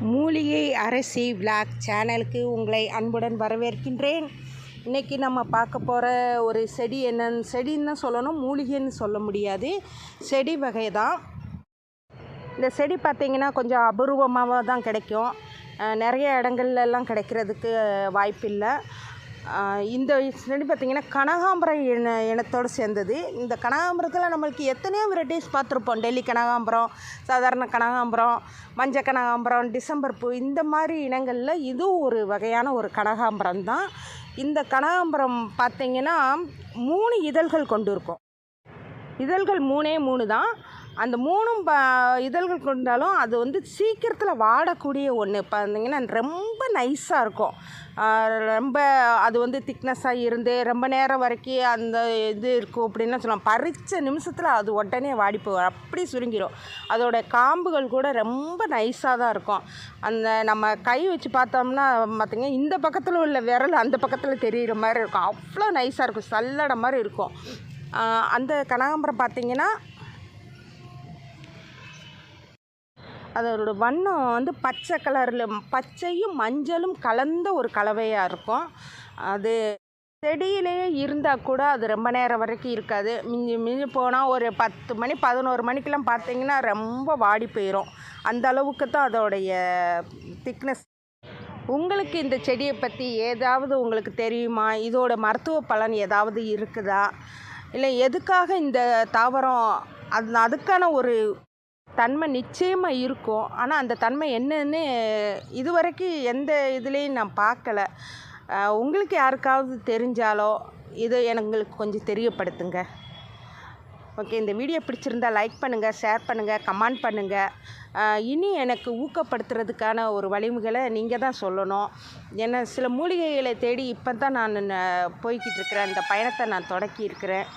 மூலிகை அரசி விளாக் சேனலுக்கு உங்களை அன்புடன் வரவேற்கின்றேன். இன்றைக்கி நம்ம பார்க்க போகிற ஒரு செடி என்னன்னு செடின்னு தான் சொல்லணும் மூலிகைன்னு சொல்ல முடியாது. செடி வகை தான் இந்த செடி பார்த்திங்கன்னா கொஞ்சம் அபூர்வமாக தான் கிடைக்கும். நிறைய இடங்கள்லாம் கிடைக்கிறதுக்கு வாய்ப்பில்லை. இந்த செடி பார்த்திங்கன்னா கனகாம்பரம் இன இனத்தோடு சேர்ந்தது. இந்த கனகாம்பரத்தில் நம்மளுக்கு எத்தனையோ வெரைட்டிஸ் பார்த்துருப்போம். டெல்லி கனகாம்பரம் சாதாரண கனகாம்பரம் மஞ்சள் கனகாம்பரம் டிசம்பர் பூ இந்த மாதிரி இனங்களில் இதுவும் ஒரு வகையான ஒரு கனகாம்பரம் தான். இந்த கனகாம்பரம் பார்த்திங்கன்னா மூணு இதழ்கள் கொண்டு இருக்கும் இதழ்கள் மூணே மூணு தான். அந்த மூணும் ப இதழ்கள் கொண்டாலும் அது வந்து சீக்கிரத்தில் வாடக்கூடிய ஒன்று பார்த்தீங்கன்னா ரொம்ப நைஸாக இருக்கும். ரொம்ப அது வந்து திக்னஸாக இருந்து ரொம்ப நேரம் வரைக்கும் அந்த இது இருக்கும் அப்படின்னு சொல்லலாம் பறித்த நிமிஷத்தில் அது உடனே வாடி போகும். அப்படி சுருங்கிடும் அதோட காம்புகள் கூட ரொம்ப நைஸாக தான் இருக்கும். அந்த நம்ம கை வச்சு பார்த்தோம்னா பார்த்திங்கன்னா இந்த பக்கத்தில் உள்ள விரல் அந்த பக்கத்தில் தெரிகிற மாதிரி இருக்கும். அவ்வளோ நைஸாக இருக்கும். சல்லடை மாதிரி இருக்கும். அந்த கனகாம்பரம் பார்த்திங்கன்னா அதோட வண்ணம் வந்து பச்சை கலரில் பச்சையும் மஞ்சளும் கலந்த ஒரு கலவையாக இருக்கும். அது செடியிலேயே இருந்தால் கூட அது ரொம்ப நேரம் வரைக்கும் இருக்காது. மிஞ்சி மிஞ்சி போனால் ஒரு பத்து மணி பதினோரு மணிக்கெலாம் பார்த்தீங்கன்னா ரொம்ப வாடி போயிடும் அந்த அளவுக்கு தான் அதோடைய திக்னஸ் உங்களுக்கு இந்த செடியை பற்றி ஏதாவது உங்களுக்கு தெரியுமா? இதோட மருத்துவ பலன் ஏதாவது இருக்குதா? இல்லை எதுக்காக இந்த தாவரம் அது அதுக்கான ஒரு தன்மை நிச்சயமாக இருக்கும். ஆனால் அந்த தன்மை என்னன்னு இதுவரைக்கும் எந்த இதுலேயும் நான் பார்க்கல. உங்களுக்கு யாருக்காவது தெரிஞ்சாலோ இதை எங்களுக்கு கொஞ்சம் தெரியப்படுத்துங்க. ஓகே இந்த வீடியோ பிடிச்சிருந்தா லைக் பண்ணுங்கள் ஷேர் பண்ணுங்கள் கமெண்ட் பண்ணுங்கள் இனி எனக்கு ஊக்கப்படுத்துறதுக்கான ஒரு வழிமுகளை நீங்கள் தான் சொல்லணும். ஏன்னா சில மூலிகைகளை தேடி இப்போ தான் நான் போய்கிட்டு இருக்கிறேன். இந்த பயணத்தை நான் தொடக்கியிருக்கிறேன்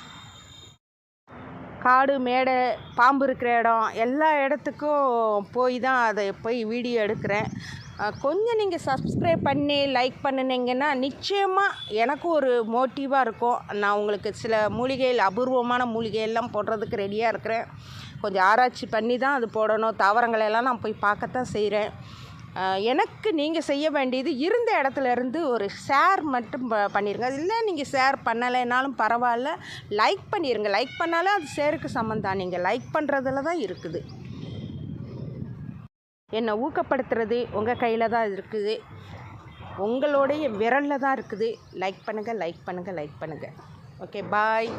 காடு மேடை பாம்பு இருக்கிற இடம் எல்லா இடத்துக்கும் போய் தான் அதை போய் வீடியோ எடுக்கிறேன். கொஞ்சம் நீங்கள் சப்ஸ்கிரைப் பண்ணி லைக் பண்ணினீங்கன்னா நிச்சயமாக எனக்கும் ஒரு மோட்டிவாக இருக்கும். நான் உங்களுக்கு சில மூலிகைகள் அபூர்வமான மூலிகையெல்லாம் போடுறதுக்கு ரெடியாக இருக்கிறேன். கொஞ்சம் ஆராய்ச்சி பண்ணி தான் அது போடணும். தாவரங்களை எல்லாம் நான் போய் பார்க்கத்தான் செய்கிறேன் எனக்கு நீங்கள் செய்ய வேண்டியது இருந்த இடத்துல இருந்து ஒரு ஷேர் மட்டும் ப பண்ணிடுங்க அது இல்லை நீங்கள் ஷேர் பண்ணலைனாலும் பரவாயில்ல. லைக் பண்ணிடுங்க லைக் பண்ணாலே அது ஷேருக்கு சம்மந்தான் நீங்கள் லைக் பண்ணுறதுல தான் இருக்குது. என்னை ஊக்கப்படுத்துறது உங்கள் கையில் தான் இருக்குது. உங்களுடைய விரலில் தான் இருக்குது. லைக் பண்ணுங்கள் லைக் பண்ணுங்கள் லைக் பண்ணுங்கள் ஓகே பாய்